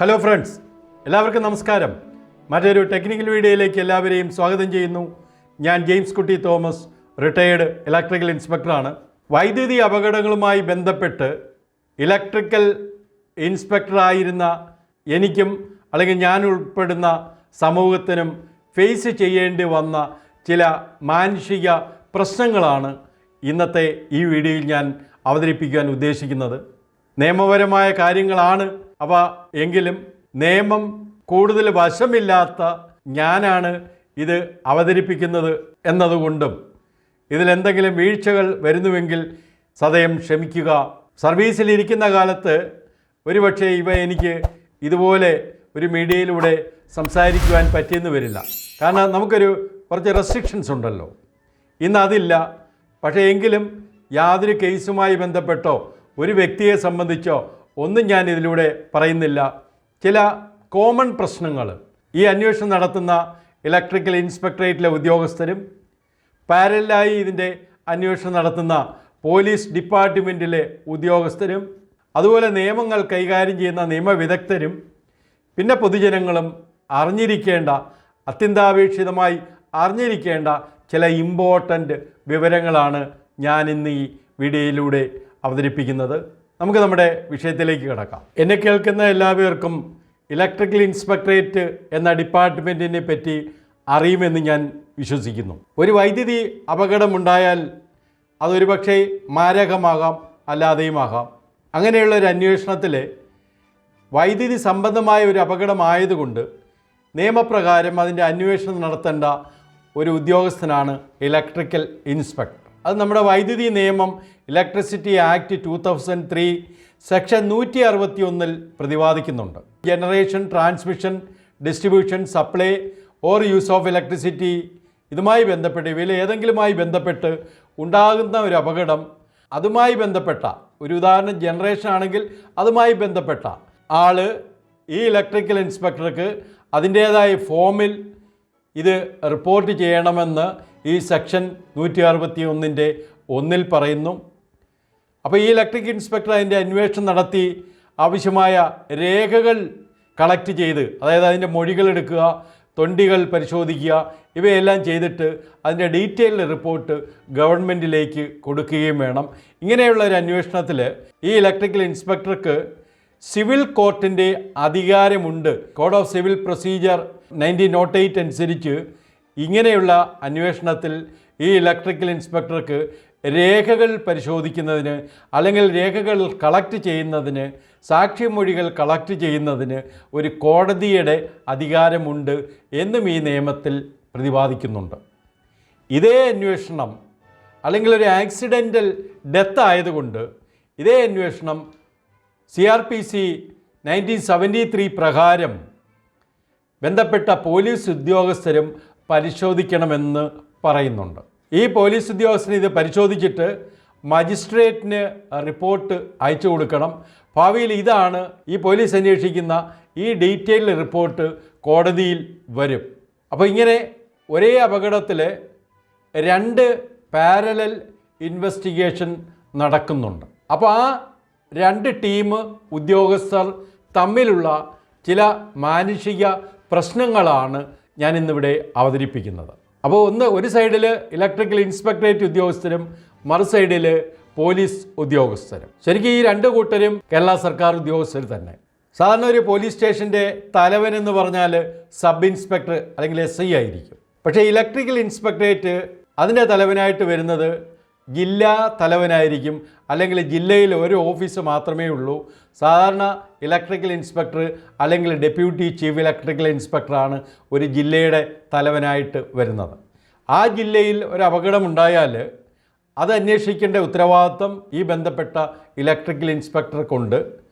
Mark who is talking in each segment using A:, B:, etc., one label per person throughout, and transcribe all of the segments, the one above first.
A: Hello friends എല്ലാവർക്കും നമസ്കാരം. മറ്റൊരു ടെക്നിക്കൽ വീഡിയോയിലേക്ക് എല്ലാവരെയും സ്വാഗതം ചെയ്യുന്നു. ഞാൻ ജെയിംസ് കുട്ടി തോമസ് റിട്ടയേർഡ് ഇലക്ട്രിക്കൽ ഇൻസ്പെക്ടറാണ് വൈദ്യുതി അപകടങ്ങളുമായി ബന്ധപ്പെട്ട് ഇലക്ട്രിക്കൽ ഇൻസ്പെക്ടറായിരുന്ന എനിക്കും അല്ലെങ്കിൽ ഞാൻ ഉൾപ്പെടുന്ന സമൂഹത്തിനും ഫേസ് ചെയ്യേണ്ടി വന്ന ചില മാനുഷിക പ്രശ്നങ്ങളാണ് ഇന്നത്തെ ഈ വീഡിയോയിൽ ഞാൻ അവതരിപ്പിക്കാൻ ഉദ്ദേശിക്കുന്നത്. നിയമപരമായ കാര്യങ്ങളാണ് അവ എങ്കിലും നിയമം കൂടുതൽ വശമില്ലാത്ത ഞാനാണ് ഇത് അവതരിപ്പിക്കുന്നത് എന്നതുകൊണ്ടും ഇതിലെന്തെങ്കിലും വീഴ്ചകൾ വരുന്നുവെങ്കിൽ സദയം ക്ഷമിക്കുക. സർവീസിലിരിക്കുന്ന കാലത്ത് ഒരുപക്ഷെ ഇവ എനിക്ക് ഇതുപോലെ ഒരു മീഡിയയിലൂടെ സംസാരിക്കുവാൻ പറ്റിയെന്ന് വരില്ല. കാരണം നമുക്കൊരു കുറച്ച് റെസ്ട്രിക്ഷൻസ് ഉണ്ടല്ലോ. ഇന്ന് അതില്ല. പക്ഷേ എങ്കിലും യാതൊരു കേസുമായി ബന്ധപ്പെട്ടോ ഒരു വ്യക്തിയെ സംബന്ധിച്ചോ ഒന്നും ഞാൻ ഇതിലൂടെ പറയുന്നില്ല. ചില കോമൺ പ്രശ്നങ്ങൾ. ഈ അന്വേഷണം നടത്തുന്ന ഇലക്ട്രിക്കൽ ഇൻസ്പെക്ടറേറ്റിലെ ഉദ്യോഗസ്ഥരും പാരലായി ഇതിന്റെ അന്വേഷണം നടത്തുന്ന പോലീസ് ഡിപ്പാർട്ട്മെന്റിലെ ഉദ്യോഗസ്ഥരും അതുപോലെ നിയമങ്ങൾ കൈകാര്യം ചെയ്യുന്ന നിയമവിദഗ്ധരും പിന്നെ പൊതുജനങ്ങളും അറിഞ്ഞിരിക്കേണ്ട അത്യന്താപേക്ഷിതമായി അറിഞ്ഞിരിക്കേണ്ട ചില ഇമ്പോർട്ടന്റ് വിവരങ്ങളാണ് ഞാൻ ഇന്ന് ഈ വീഡിയോയിലൂടെ അവതരിപ്പിക്കുന്നത്. നമുക്ക് നമ്മുടെ വിഷയത്തിലേക്ക് കിടക്കാം. എന്നെ കേൾക്കുന്ന എല്ലാവർക്കും ഇലക്ട്രിക്കൽ ഇൻസ്പെക്ടറേറ്റ് എന്ന ഡിപ്പാർട്ട്മെന്റിനെ പറ്റി അറിയുമെന്ന് ഞാൻ വിശ്വസിക്കുന്നു. ഒരു വൈദ്യുതി അപകടമുണ്ടായാൽ അതൊരു പക്ഷേ മാരകമാകാം അല്ലാതെയുമാകാം. അങ്ങനെയുള്ള ഒരു അന്വേഷണത്തിൽ വൈദ്യുതി സംബന്ധമായ ഒരു അപകടമായതുകൊണ്ട് നിയമപ്രകാരം അതിന്റെ അന്വേഷണം നടത്തേണ്ട ഒരു ഉദ്യോഗസ്ഥനാണ് ഇലക്ട്രിക്കൽ ഇൻസ്പെക്ടർ. അത് നമ്മുടെ വൈദ്യുതി നിയമം electricity act two thousand three section നൂറ്റി അറുപത്തി ഒന്നിൽ പ്രതിപാദിക്കുന്നുണ്ട്. Generation transmission distribution supply or use of electricity ഇതുമായി ബന്ധപ്പെട്ട് ഇവയിൽ ഏതെങ്കിലുമായി ബന്ധപ്പെട്ട് ഉണ്ടാകുന്ന ഒരു അപകടം അതുമായി ബന്ധപ്പെട്ട ഒരു ഉദാഹരണം ജനറേഷൻ ആണെങ്കിൽ അതുമായി ബന്ധപ്പെട്ട ആൾ ഈ ഇലക്ട്രിക്കൽ ഇൻസ്പെക്ടർക്ക് അതിന്റേതായ ഫോമിൽ ഇത് റിപ്പോർട്ട് ചെയ്യണമെന്ന് ഈ സെക്ഷൻ നൂറ്റി അറുപത്തി ഒന്നിന്റെ ഒന്നിൽ പറയുന്നു. അപ്പോൾ ഈ ഇലക്ട്രിക് ഇൻസ്പെക്ടർ അതിന്റെ അന്വേഷണം നടത്തി ആവശ്യമായ രേഖകൾ കളക്ട് ചെയ്ത് അതായത് അതിന്റെ മൊഴികൾ എടുക്കുക തൊണ്ടികൾ പരിശോധിക്കുക ഇവയെല്ലാം ചെയ്തിട്ട് അതിന്റെ ഡീറ്റെയിൽഡ് റിപ്പോർട്ട് ഗവൺമെന്റിലേക്ക് കൊടുക്കുകയും വേണം. ഇങ്ങനെയുള്ള ഒരു അന്വേഷണത്തിൽ ഈ ഇലക്ട്രിക്കൽ ഇൻസ്പെക്ടർക്ക് സിവിൽ കോർട്ടിന്റെ അധികാരമുണ്ട്. Code of civil procedure nineteen naught eight അനുസരിച്ച് ഇങ്ങനെയുള്ള അന്വേഷണത്തിൽ ഈ ഇലക്ട്രിക്കൽ ഇൻസ്പെക്ടർക്ക് രേഖകൾ പരിശോധിക്കുന്നതിന് അല്ലെങ്കിൽ രേഖകൾ കളക്ട് ചെയ്യുന്നതിന് സാക്ഷിമൊഴികൾ കളക്ട് ചെയ്യുന്നതിന് ഒരു കോടതിയുടെ അധികാരമുണ്ട് എന്നും ഈ നിയമത്തിൽ പ്രതിപാദിക്കുന്നുണ്ട്. ഇതേ അന്വേഷണം അല്ലെങ്കിൽ ഒരു ആക്സിഡന്റൽ ഡെത്ത് ആയതുകൊണ്ട് ഇതേ അന്വേഷണം C R P C nineteen seventy three പ്രകാരം ബന്ധപ്പെട്ട പോലീസ് ഉദ്യോഗസ്ഥരും പരിശോധിക്കണമെന്ന് പറയുന്നുണ്ട്. ഈ പോലീസ് ഉദ്യോഗസ്ഥന് ഇത് പരിശോധിച്ചിട്ട് മജിസ്ട്രേറ്റിന് റിപ്പോർട്ട് അയച്ചു കൊടുക്കണം. ഭാവിയിൽ ഇതാണ് ഈ പോലീസ് അന്വേഷിക്കുന്ന ഈ ഡീറ്റെയിൽഡ് റിപ്പോർട്ട് കോടതിയിൽ വരും. അപ്പോൾ ഇങ്ങനെ ഒരേ അപകടത്തിൽ രണ്ട് പാരലൽ ഇൻവെസ്റ്റിഗേഷൻ നടക്കുന്നുണ്ട്. അപ്പോൾ ആ രണ്ട് ടീം ഉദ്യോഗസ്ഥർ തമ്മിലുള്ള ചില മാനുഷിക പ്രശ്നങ്ങളാണ് ഞാൻ ഇന്നിവിടെ അവതരിപ്പിക്കുന്നത്. അപ്പോൾ ഒന്ന് ഒരു സൈഡിൽ ഇലക്ട്രിക്കൽ ഇൻസ്പെക്ടറേറ്റ് ഉദ്യോഗസ്ഥരും മറു സൈഡിൽ പോലീസ് ഉദ്യോഗസ്ഥരും. ശരിക്കും ഈ രണ്ട് കൂട്ടരും കേരള സർക്കാർ ഉദ്യോഗസ്ഥർ തന്നെ. സാധാരണ ഒരു പോലീസ് സ്റ്റേഷന്റെ തലവൻ എന്ന് പറഞ്ഞാൽ സബ് ഇൻസ്പെക്ടർ അല്ലെങ്കിൽ എസ് ഐ ആയിരിക്കും. പക്ഷേ ഇലക്ട്രിക്കൽ ഇൻസ്പെക്ടറേറ്റ് അതിന്റെ തലവനായിട്ട് വരുന്നത് ജില്ലാ തലവനായിരിക്കും. അല്ലെങ്കിൽ ജില്ലയിൽ ഒരു ഓഫീസ് മാത്രമേ ഉള്ളൂ. സാധാരണ ഇലക്ട്രിക്കൽ ഇൻസ്പെക്ടർ അല്ലെങ്കിൽ ഡെപ്യൂട്ടി ചീഫ് ഇലക്ട്രിക്കൽ ഇൻസ്പെക്ടറാണ് ഒരു ജില്ലയുടെ തലവനായിട്ട് വരുന്നത്. ആ ജില്ലയിൽ ഒരു അപകടമുണ്ടായാൽ അത് അന്വേഷിക്കേണ്ട ഉത്തരവാദിത്വം ഈ ബന്ധപ്പെട്ട ഇലക്ട്രിക്കൽ ഇൻസ്പെക്ടർക്കുണ്ട്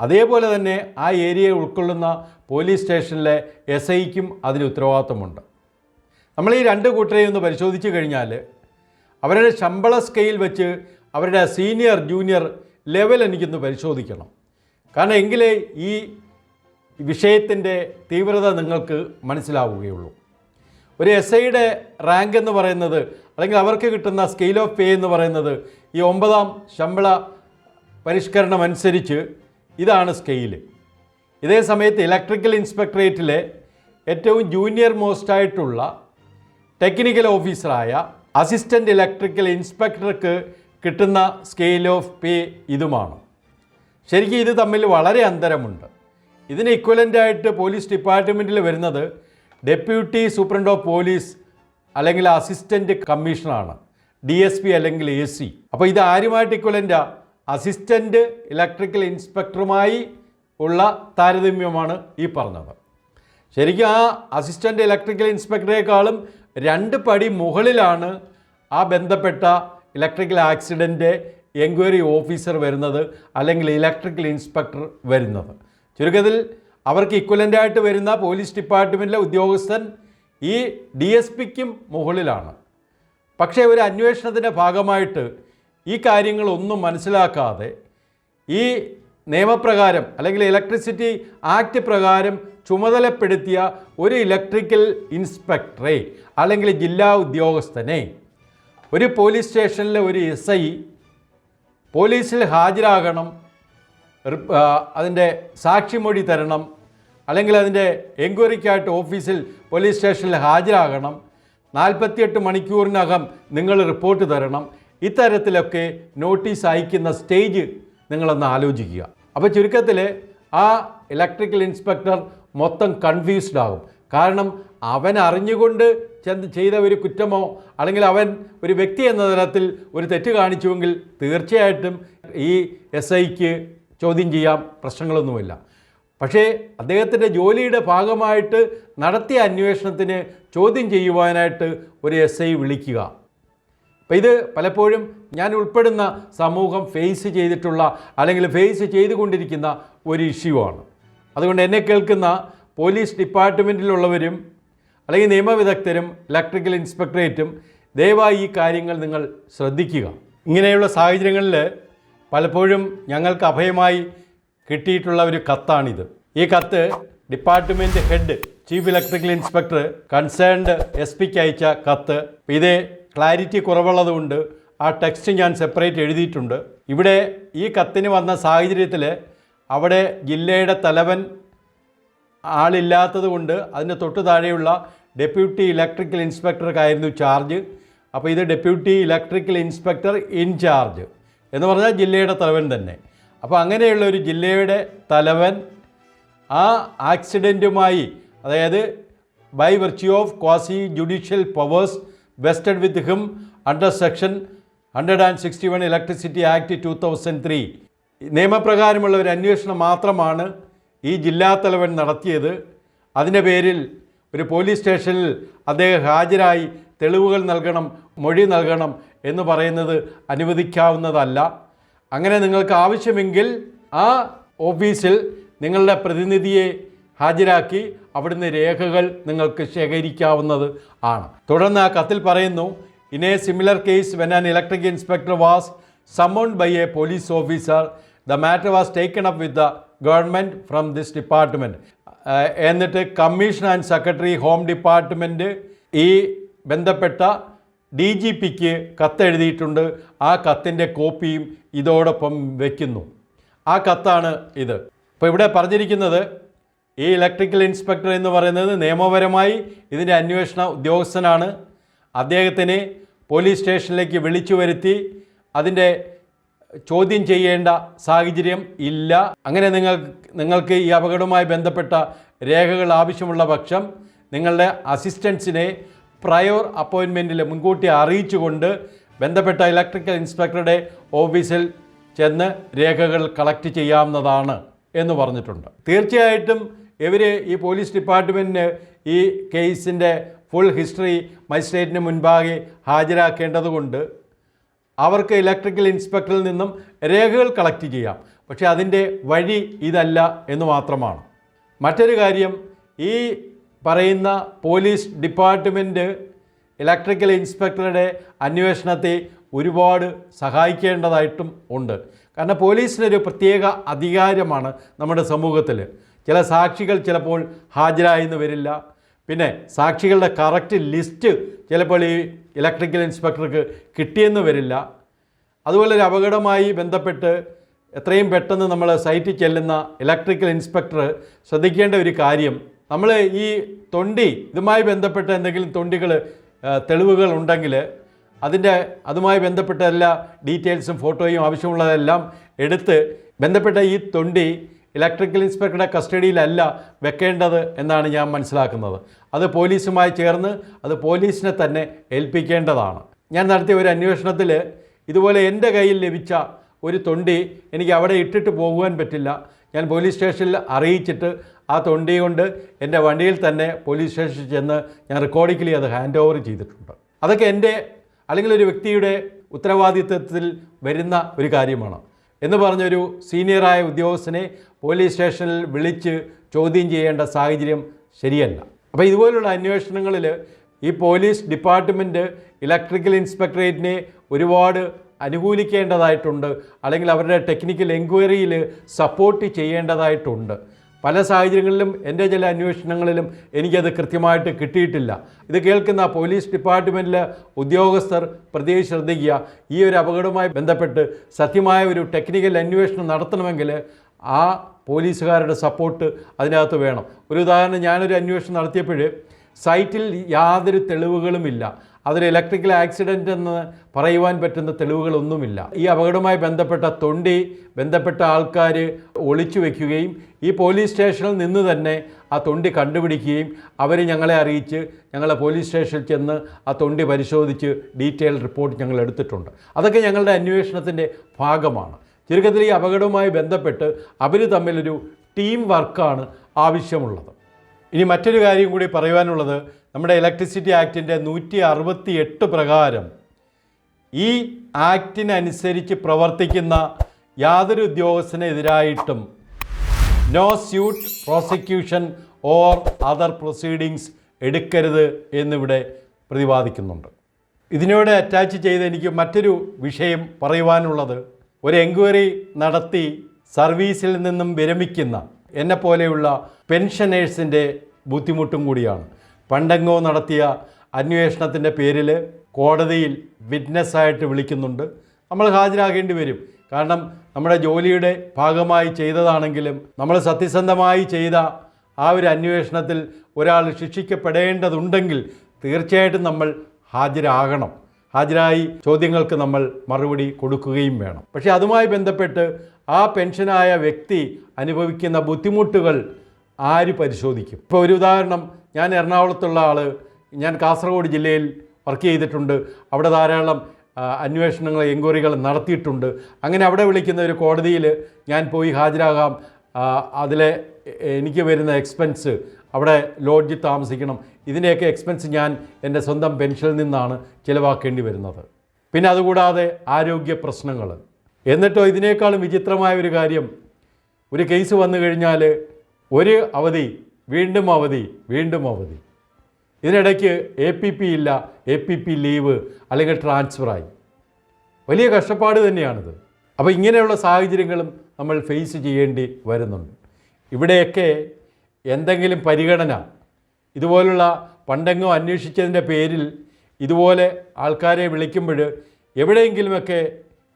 A: അതേപോലെ തന്നെ ആ ഏരിയ ഉൾക്കൊള്ളുന്ന പോലീസ് സ്റ്റേഷനിലെ എസ് ഐക്കും അതിന് ഉത്തരവാദിത്വമുണ്ട്. നമ്മൾ ഈ രണ്ട് കൂട്ടരെയും ഒന്ന് പരിശോധിച്ച് കഴിഞ്ഞാൽ അവരുടെ ശമ്പള സ്കെയിൽ വെച്ച് അവരുടെ സീനിയർ ജൂനിയർ ലെവൽ എനിക്കൊന്ന് പരിശോധിക്കണം. കാരണം എങ്കിലേ ഈ വിഷയത്തിന്റെ തീവ്രത നിങ്ങൾക്ക് മനസ്സിലാവുകയുള്ളൂ. ഒരു എസ് ഐയുടെ റാങ്ക് എന്ന് പറയുന്നത് അല്ലെങ്കിൽ അവർക്ക് കിട്ടുന്ന സ്കെയിൽ ഓഫ് പേ എന്ന് പറയുന്നത് ഈ ഒമ്പതാം ശമ്പള പരിഷ്കരണം അനുസരിച്ച് ഇതാണ് സ്കെയിൽ ഇതേ സമയത്ത് ഇലക്ട്രിക്കൽ ഇൻസ്പെക്ടറേറ്റിലെ ഏറ്റവും ജൂനിയർ മോസ്റ്റായിട്ടുള്ള ടെക്നിക്കൽ ഓഫീസറായ അസിസ്റ്റന്റ് ഇലക്ട്രിക്കൽ ഇൻസ്പെക്ടർക്ക് കിട്ടുന്ന സ്കെയിൽ ഓഫ് പേ ഇതുമാണ്. ശരിക്കും ഇത് തമ്മിൽ വളരെ അന്തരമുണ്ട്. ഇതിന് ഇക്വലന്റ് ആയിട്ട് പോലീസ് ഡിപ്പാർട്ട്മെന്റിൽ വരുന്നത് ഡെപ്യൂട്ടി സൂപ്രണ്ട് ഓഫ് പോലീസ് അല്ലെങ്കിൽ അസിസ്റ്റന്റ് കമ്മീഷണറാണ്. ഡി എസ് പി അല്ലെങ്കിൽ എ സി. അപ്പോൾ ഇത് ആരുമായിട്ട് ഇക്വലന്റാ അസിസ്റ്റന്റ് ഇലക്ട്രിക്കൽ ഇൻസ്പെക്ടറുമായി ഉള്ള താരതമ്യമാണ് ഈ പറഞ്ഞത്. ശരിക്കും ആ അസിസ്റ്റന്റ് ഇലക്ട്രിക്കൽ ഇൻസ്പെക്ടറേക്കാളും രണ്ട് പടി മുകളിലാണ് ആ ബന്ധപ്പെട്ട ഇലക്ട്രിക്കൽ ആക്സിഡന്റ് എൻക്വയറി ഓഫീസർ വരുന്നത് അല്ലെങ്കിൽ ഇലക്ട്രിക്കൽ ഇൻസ്പെക്ടർ വരുന്നത്. ചുരുക്കത്തിൽ അവർക്ക് ഇക്വലന്റായിട്ട് വരുന്ന പോലീസ് ഡിപ്പാർട്ട്മെന്റിലെ ഉദ്യോഗസ്ഥൻ ഈ ഡി എസ് പിക്കും മുകളിലാണ്. പക്ഷേ ഒരു അന്വേഷണത്തിന്റെ ഭാഗമായിട്ട് ഈ കാര്യങ്ങളൊന്നും മനസ്സിലാക്കാതെ ഈ നിയമപ്രകാരം അല്ലെങ്കിൽ ഇലക്ട്രിസിറ്റി ആക്ട് പ്രകാരം ചുമതലപ്പെടുത്തിയ ഒരു ഇലക്ട്രിക്കൽ ഇൻസ്പെക്ടറെ അല്ലെങ്കിൽ ജില്ലാ ഉദ്യോഗസ്ഥനെ. ഒരു പോലീസ് സ്റ്റേഷനിലെ ഒരു എസ് ഐ പോലീസിൽ ഹാജരാകണം അതിന്റെ സാക്ഷിമൊഴി തരണം അല്ലെങ്കിൽ അതിന്റെ എൻക്വയറിക്കായിട്ട് ഓഫീസിൽ പോലീസ് സ്റ്റേഷനിൽ ഹാജരാകണം നാൽപ്പത്തിയെട്ട് മണിക്കൂറിനകം നിങ്ങൾ റിപ്പോർട്ട് തരണം ഇത്തരത്തിലൊക്കെ നോട്ടീസ് അയക്കുന്ന സ്റ്റേജ് നിങ്ങളൊന്ന് ആലോചിക്കുക. അപ്പോൾ ചുരുക്കത്തിൽ ആ ഇലക്ട്രിക്കൽ ഇൻസ്പെക്ടർ മൊത്തം കൺഫ്യൂസ്ഡ് ആകും. കാരണം അവൻ അറിഞ്ഞുകൊണ്ട് ചെന്ന് ചെയ്ത ഒരു കുറ്റമോ അല്ലെങ്കിൽ അവൻ ഒരു വ്യക്തി എന്ന തലത്തിൽ ഒരു തെറ്റ് കാണിച്ചുവെങ്കിൽ തീർച്ചയായിട്ടും ഈ എസ് ഐക്ക് ചോദ്യം ചെയ്യാം പ്രശ്നങ്ങളൊന്നുമില്ല. പക്ഷേ അദ്ദേഹത്തിന്റെ ജോലിയുടെ ഭാഗമായിട്ട് നടത്തിയ അന്വേഷണത്തിന് ചോദ്യം ചെയ്യുവാനായിട്ട് ഒരു എസ് ഐ വിളിക്കുക. അപ്പം ഇത് പലപ്പോഴും ഞാൻ ഉൾപ്പെടുന്ന സമൂഹം ഫേസ് ചെയ്തിട്ടുള്ള അല്ലെങ്കിൽ ഫേസ് ചെയ്തുകൊണ്ടിരിക്കുന്ന ഒരു ഇഷ്യൂ ആണ്. അതുകൊണ്ട് എന്നെ കേൾക്കുന്ന പോലീസ് ഡിപ്പാർട്ട്മെന്റിലുള്ളവരും അല്ലെങ്കിൽ നിയമവിദഗ്ധരും ഇലക്ട്രിക്കൽ ഇൻസ്പെക്ടറേറ്റും ദയവായി ഈ കാര്യങ്ങൾ നിങ്ങൾ ശ്രദ്ധിക്കുക. ഇങ്ങനെയുള്ള സാഹചര്യങ്ങളിൽ പലപ്പോഴും ഞങ്ങൾക്ക് അഭയമായി കിട്ടിയിട്ടുള്ള ഒരു കത്താണിത്. ഈ കത്ത് department head chief electrical inspector concerned S പിക്ക് അയച്ച കത്ത്. ഇതേ ക്ലാരിറ്റി കുറവുള്ളതുകൊണ്ട് ആ ടെക്സ്റ്റ് ഞാൻ സെപ്പറേറ്റ് എഴുതിയിട്ടുണ്ട്. ഇവിടെ ഈ കത്തിന് വന്ന സാഹചര്യത്തിൽ അവിടെ ജില്ലയുടെ തലവൻ ആളില്ലാത്തത് കൊണ്ട് അതിന്റെ തൊട്ട് താഴെയുള്ള ഡെപ്യൂട്ടി ഇലക്ട്രിക്കൽ ഇൻസ്പെക്ടർക്കായിരുന്നു ചാർജ്. അപ്പോൾ ഇത് deputy electrical inspector in charge എന്ന് പറഞ്ഞാൽ ജില്ലയുടെ തലവൻ തന്നെ. അപ്പോൾ അങ്ങനെയുള്ള ഒരു ജില്ലയുടെ തലവൻ ആ ആക്സിഡന്റുമായി അതായത് by virtue of quasi judicial powers vested with him under section hundred and sixty one electricity act two thousand three നിയമപ്രകാരമുള്ള ഒരു അന്വേഷണം മാത്രമാണ് ഈ ജില്ലാ തലവൻ നടത്തിയത്. അതിന്റെ പേരിൽ ഒരു പോലീസ് സ്റ്റേഷനിൽ അദ്ദേഹം ഹാജരായി തെളിവുകൾ നൽകണം മൊഴി നൽകണം എന്ന് പറയുന്നത് അനുവദിക്കാവുന്നതല്ല. അങ്ങനെ നിങ്ങൾക്ക് ആവശ്യമെങ്കിൽ ആ ഓഫീസിൽ നിങ്ങളുടെ പ്രതിനിധിയെ ഹാജരാക്കി അവിടുന്ന് രേഖകൾ നിങ്ങൾക്ക് ശേഖരിക്കാവുന്നത് ആണ്. തുടർന്ന് ആ കത്തിൽ പറയുന്നു in a similar case when an electric inspector was summon by a police officer the matter was taken up with the government from this department എന്നിട്ട് commission and secretary home department ഈ ബന്ധപ്പെട്ട ഡി ജി പിക്ക് കത്തെഴുതിയിട്ടുണ്ട്. ആ കത്തിന്റെ കോപ്പിയും ഇതോടൊപ്പം വയ്ക്കുന്നു ആ കത്താണ് ഇത്. ഇപ്പോൾ ഇവിടെ പറഞ്ഞിരിക്കുന്നത് ഈ ഇലക്ട്രിക്കൽ ഇൻസ്പെക്ടർ എന്ന് പറയുന്നത് നിയമപരമായി ഇതിന്റെ അന്വേഷണ ഉദ്യോഗസ്ഥനാണ്. അദ്ദേഹത്തിനെ പോലീസ് സ്റ്റേഷനിലേക്ക് വിളിച്ചു വരുത്തി. അതിന്റെ ചോദ്യം ചെയ്യേണ്ട സാഹചര്യം ഇല്ല. അങ്ങനെ നിങ്ങൾ നിങ്ങൾക്ക് ഈ അപകടവുമായി ബന്ധപ്പെട്ട രേഖകൾ ആവശ്യമുള്ള പക്ഷം നിങ്ങളുടെ അസിസ്റ്റൻസിനെ പ്രയോർ അപ്പോയിൻമെന്റിൽ മുൻകൂട്ടി അറിയിച്ചുകൊണ്ട് ബന്ധപ്പെട്ട ഇലക്ട്രിക്കൽ ഇൻസ്പെക്ടറുടെ ഓഫീസിൽ ചെന്ന് രേഖകൾ കളക്ട് ചെയ്യാവുന്നതാണ് എന്ന് പറഞ്ഞിട്ടുണ്ട്. തീർച്ചയായിട്ടും ഇവർ ഈ പോലീസ് ഡിപ്പാർട്ട്മെന്റിന് ഈ കേസിന്റെ ഫുൾ ഹിസ്റ്ററി മജിസ്ട്രേറ്റിന് മുൻപാകെ ഹാജരാക്കേണ്ടതുകൊണ്ട് അവർക്ക് ഇലക്ട്രിക്കൽ ഇൻസ്പെക്ടറിൽ നിന്നും രേഖകൾ കളക്ട് ചെയ്യാം. പക്ഷേ അതിന്റെ വഴി ഇതല്ല എന്ന് മാത്രമാണ്. മറ്റൊരു കാര്യം ഈ പറയുന്ന പോലീസ് ഡിപ്പാർട്ട്മെന്റ് ഇലക്ട്രിക്കൽ ഇൻസ്പെക്ടറുടെ അന്വേഷണത്തെ ഒരുപാട് സഹായിക്കേണ്ടതായിട്ടും ഉണ്ട്. കാരണം പോലീസിനൊരു പ്രത്യേക അധികാരമാണ് നമ്മുടെ സമൂഹത്തിൽ ചില സാക്ഷികൾ ചിലപ്പോൾ ഹാജരായെന്ന് വരില്ല. പിന്നെ സാക്ഷികളുടെ കറക്റ്റ് ലിസ്റ്റ് ചിലപ്പോൾ ഈ ഇലക്ട്രിക്കൽ ഇൻസ്പെക്ടർക്ക് കിട്ടിയെന്ന് വരില്ല. അതുപോലെ ഒരു അപകടമായി ബന്ധപ്പെട്ട് എത്രയും പെട്ടെന്ന് നമ്മൾ സൈറ്റിൽ ചെല്ലുന്ന ഇലക്ട്രിക്കൽ ഇൻസ്പെക്ടർ ശ്രദ്ധിക്കേണ്ട ഒരു കാര്യം നമ്മൾ ഈ തൊണ്ടി ഇതുമായി ബന്ധപ്പെട്ട എന്തെങ്കിലും തൊണ്ടികൾ തെളിവുകൾ ഉണ്ടെങ്കിൽ അതിന്റെ അതുമായി ബന്ധപ്പെട്ട എല്ലാ ഡീറ്റെയിൽസും ഫോട്ടോയും ആവശ്യമുള്ളതെല്ലാം എടുത്ത് ബന്ധപ്പെട്ട ഈ തൊണ്ടി ഇലക്ട്രിക്കൽ ഇൻസ്പെക്ടറുടെ കസ്റ്റഡിയിലല്ല വെക്കേണ്ടത് എന്നാണ് ഞാൻ മനസ്സിലാക്കുന്നത്. അത് പോലീസുമായി ചേർന്ന് അത് പോലീസിനെ തന്നെ ഏൽപ്പിക്കേണ്ടതാണ്. ഞാൻ നടത്തിയ ഒരു അന്വേഷണത്തിൽ ഇതുപോലെ എന്റെ കയ്യിൽ ലഭിച്ച ഒരു തൊണ്ടി എനിക്ക് അവിടെ ഇട്ടിട്ട് പോകുവാൻ പറ്റില്ല. ഞാൻ പോലീസ് സ്റ്റേഷനിൽ അറിയിച്ചിട്ട് ആ തൊണ്ടി കൊണ്ട് എന്റെ വണ്ടിയിൽ തന്നെ പോലീസ് സ്റ്റേഷനിൽ ചെന്ന് ഞാൻ റെക്കോർഡിക്കലി അത് ഹാൻഡ് ഓവർ ചെയ്തിട്ടുണ്ട്. അതൊക്കെ എന്റെ അല്ലെങ്കിൽ ഒരു വ്യക്തിയുടെ ഉത്തരവാദിത്വത്തിൽ വരുന്ന ഒരു കാര്യമാണ്. എന്ന് പറഞ്ഞൊരു സീനിയറായ ഉദ്യോഗസ്ഥനെ പോലീസ് സ്റ്റേഷനിൽ വിളിച്ച് ചോദ്യം ചെയ്യേണ്ട സാഹചര്യം ശരിയല്ല. അപ്പോൾ ഇതുപോലുള്ള അന്വേഷണങ്ങളിൽ ഈ പോലീസ് ഡിപ്പാർട്ട്മെന്റ് ഇലക്ട്രിക്കൽ ഇൻസ്പെക്ടറേറ്റിനെ ഒരുപാട് അനുകൂലിക്കേണ്ടതായിട്ടുണ്ട്. അല്ലെങ്കിൽ അവരുടെ ടെക്നിക്കൽ എൻക്വയറിയിൽ സപ്പോർട്ട് ചെയ്യേണ്ടതായിട്ടുണ്ട്. പല സാഹചര്യങ്ങളിലും എന്റെ ചില അന്വേഷണങ്ങളിലും എനിക്കത് കൃത്യമായിട്ട് കിട്ടിയിട്ടില്ല. ഇത് കേൾക്കുന്ന പോലീസ് ഡിപ്പാർട്ട്മെന്റിലെ ഉദ്യോഗസ്ഥർ പ്രത്യേകിച്ച് ശ്രദ്ധിക്കുക. ഈ ഒരു അപകടവുമായി ബന്ധപ്പെട്ട് സത്യമായ ഒരു ടെക്നിക്കൽ അന്വേഷണം നടത്തണമെങ്കിൽ ആ പോലീസുകാരുടെ സപ്പോർട്ട് അതിനകത്ത് വേണം. ഒരു ഉദാഹരണം ഞാനൊരു അന്വേഷണം നടത്തിയപ്പോൾ സൈറ്റിൽ യാതൊരു തെളിവുകളുമില്ല അതൊരു ഇലക്ട്രിക്കൽ ആക്സിഡന്റ് എന്ന് പറയുവാൻ പറ്റുന്ന തെളിവുകളൊന്നുമില്ല. ഈ അപകടവുമായി ബന്ധപ്പെട്ട തൊണ്ടി ബന്ധപ്പെട്ട ആൾക്കാർ ഒളിച്ചു വെക്കുകയും ഈ പോലീസ് സ്റ്റേഷനിൽ നിന്ന് തന്നെ ആ തൊണ്ടി കണ്ടുപിടിക്കുകയും അവർ ഞങ്ങളെ അറിയിച്ച് ഞങ്ങളെ പോലീസ് സ്റ്റേഷനിൽ ചെന്ന് ആ തൊണ്ടി പരിശോധിച്ച് ഡീറ്റെയിൽ റിപ്പോർട്ട് ഞങ്ങൾ എടുത്തിട്ടുണ്ട്. അതൊക്കെ ഞങ്ങളുടെ അന്വേഷണത്തിന്റെ ഭാഗമാണ്. ചുരുക്കത്തിൽ ഈ അപകടവുമായി ബന്ധപ്പെട്ട് അവർ തമ്മിലൊരു ടീം വർക്കാണ് ആവശ്യമുള്ളത്. ഇനി മറ്റൊരു കാര്യം കൂടി പറയുവാനുള്ളത് നമ്മുടെ ഇലക്ട്രിസിറ്റി ആക്ടിന്റെ നൂറ്റി അറുപത്തി എട്ട് പ്രകാരം ഈ ആക്ടിനനുസരിച്ച് പ്രവർത്തിക്കുന്ന യാതൊരു ഉദ്യോഗസ്ഥനെതിരായിട്ടും no suit prosecution or other proceedings എടുക്കരുത് എന്നിവിടെ പ്രതിപാദിക്കുന്നുണ്ട്. ഇതിനോട് അറ്റാച്ച് ചെയ്ത് എനിക്ക് മറ്റൊരു വിഷയം പറയുവാനുള്ളത് ഒരു എൻക്വയറി നടത്തി സർവീസിൽ നിന്നും വിരമിക്കുന്ന എന്നെ പോലെയുള്ള പെൻഷനേഴ്സിന്റെ ബുദ്ധിമുട്ടും കൂടിയാണ്. പണ്ടെങ്ങോ നടത്തിയ അന്വേഷണത്തിന്റെ പേരിൽ കോടതിയിൽ വിറ്റ്നസ്സായിട്ട് വിളിക്കുന്നുണ്ട്. നമ്മൾ ഹാജരാകേണ്ടി വരും. കാരണം നമ്മുടെ ജോലിയുടെ ഭാഗമായി ചെയ്തതാണെങ്കിലും നമ്മൾ സത്യസന്ധമായി ചെയ്ത ആ ഒരു അന്വേഷണത്തിൽ ഒരാൾ ശിക്ഷിക്കപ്പെടേണ്ടതുണ്ടെങ്കിൽ തീർച്ചയായിട്ടും നമ്മൾ ഹാജരാകണം. ഹാജരായി ചോദ്യങ്ങൾക്ക് നമ്മൾ മറുപടി കൊടുക്കുകയും വേണം. പക്ഷേ അതുമായി ബന്ധപ്പെട്ട് ആ പെൻഷനായ വ്യക്തി അനുഭവിക്കുന്ന ബുദ്ധിമുട്ടുകൾ ആര് പരിശോധിക്കും? ഇപ്പോൾ ഒരു ഉദാഹരണം ഞാൻ എറണാകുളത്തുള്ള ആൾ ഞാൻ കാസർഗോഡ് ജില്ലയിൽ വർക്ക് ചെയ്തിട്ടുണ്ട്. അവിടെ ധാരാളം അന്വേഷണങ്ങൾ എൻക്വയറികൾ നടത്തിയിട്ടുണ്ട്. അങ്ങനെ അവിടെ വിളിക്കുന്ന ഒരു കോടതിയിൽ ഞാൻ പോയി ഹാജരാകാം. അതിലെ എനിക്ക് വരുന്ന എക്സ്പെൻസ് അവിടെ ലോഡ്ജിൽ താമസിക്കണം. ഇതിന്റെയൊക്കെ എക്സ്പെൻസ് ഞാൻ എന്റെ സ്വന്തം പെൻഷനിൽ നിന്നാണ് ചിലവാക്കേണ്ടി വരുന്നത്. പിന്നെ അതുകൂടാതെ ആരോഗ്യ പ്രശ്നങ്ങൾ. എന്നിട്ടോ ഇതിനേക്കാളും വിചിത്രമായ ഒരു കാര്യം ഒരു കേസ് വന്നു കഴിഞ്ഞാൽ ഒരു അവധി വീണ്ടും അവധി വീണ്ടും അവധി. ഇതിനിടയ്ക്ക് എ പി പി ഇല്ല എ പി പി ലീവ് അല്ലെങ്കിൽ ട്രാൻസ്ഫറായി. വലിയ കഷ്ടപ്പാട് തന്നെയാണിത്. അപ്പോൾ ഇങ്ങനെയുള്ള സാഹചര്യങ്ങളും നമ്മൾ ഫേസ് ചെയ്യേണ്ടി വരുന്നുണ്ട്. ഇവിടെയൊക്കെ എന്തെങ്കിലും പരിഗണന ഇതുപോലുള്ള പണ്ടെങ്ങും അന്വേഷിച്ചതിന്റെ പേരിൽ ഇതുപോലെ ആൾക്കാരെ വിളിക്കുമ്പോൾ എവിടെയെങ്കിലുമൊക്കെ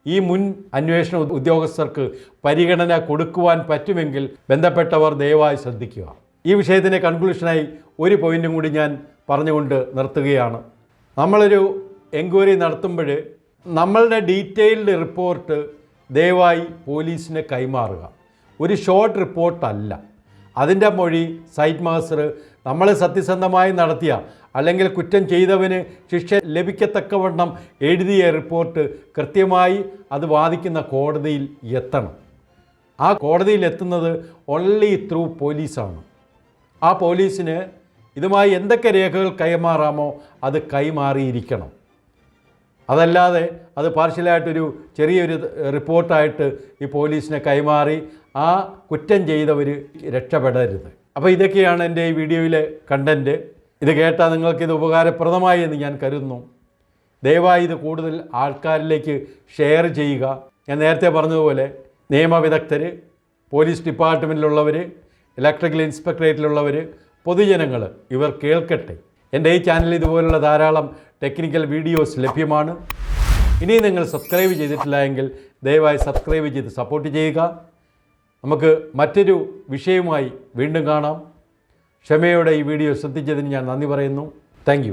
A: ഈ മുൻ അന്വേഷണ ഉദ്യോഗസ്ഥർക്ക് പരിഗണന കൊടുക്കുവാൻ പറ്റുമെങ്കിൽ ബന്ധപ്പെട്ടവർ ദയവായി ശ്രദ്ധിക്കുക. ഈ വിഷയത്തിന്റെ കൺക്ലൂഷനായി ഒരു പോയിന്റും കൂടി ഞാൻ പറഞ്ഞുകൊണ്ട് നിർത്തുകയാണ്. നമ്മളൊരു എൻക്വയറി നടത്തുമ്പോൾ നമ്മളുടെ ഡീറ്റെയിൽഡ് റിപ്പോർട്ട് ദയവായി പോലീസിന് കൈമാറുക. ഒരു ഷോർട്ട് റിപ്പോർട്ടല്ല. അതിന്റെ മൊഴി സൈറ്റ് മാസ്റ്റർ നമ്മൾ സത്യസന്ധമായി നടത്തിയ അല്ലെങ്കിൽ കുറ്റം ചെയ്തവന് ശിക്ഷ ലഭിക്കത്തക്കവണ്ണം എഴുതിയ റിപ്പോർട്ട് കൃത്യമായി അത് വാദിക്കുന്ന കോടതിയിൽ എത്തണം. ആ കോടതിയിൽ എത്തുന്നത് ഓൺലി ത്രൂ പോലീസാണ് ആ പോലീസിന് ഇതുമായി എന്തൊക്കെ രേഖകൾ കൈമാറാമോ അത് കൈമാറിയിരിക്കണം. അതല്ലാതെ അത് പാർഷ്യലായിട്ടൊരു ചെറിയൊരു റിപ്പോർട്ടായിട്ട് ഈ പോലീസിനെ കൈമാറി ആ കുറ്റം ചെയ്തവർ രക്ഷപ്പെടരുത്. അപ്പോൾ ഇതൊക്കെയാണ് എന്റെ ഈ വീഡിയോയിലെ കണ്ടന്റ് ഇത് കേട്ടാൽ നിങ്ങൾക്കിത് ഉപകാരപ്രദമായി എന്ന് ഞാൻ കരുതുന്നു. ദയവായി ഇത് കൂടുതൽ ആൾക്കാരിലേക്ക് ഷെയർ ചെയ്യുക. ഞാൻ നേരത്തെ പറഞ്ഞതുപോലെ നിയമവിദഗ്ധർ പോലീസ് ഡിപ്പാർട്ട്മെന്റിലുള്ളവർ ഇലക്ട്രിക്കൽ ഇൻസ്പെക്ടറേറ്റിലുള്ളവർ പൊതുജനങ്ങൾ ഇവർ കേൾക്കട്ടെ. എന്റെ ഈ ചാനൽ ഇതുപോലുള്ള ധാരാളം ടെക്നിക്കൽ വീഡിയോസ് ലഭ്യമാണ്. ഇനി നിങ്ങൾ സബ്സ്ക്രൈബ് ചെയ്തിട്ടില്ല എങ്കിൽ ദയവായി സബ്സ്ക്രൈബ് ചെയ്ത് സപ്പോർട്ട് ചെയ്യുക. നമുക്ക് മറ്റൊരു വിഷയവുമായി വീണ്ടും കാണാം. ക്ഷമയോടെ ഈ വീഡിയോ ശ്രദ്ധിച്ചതിന് ഞാൻ നന്ദി പറയുന്നു. താങ്ക്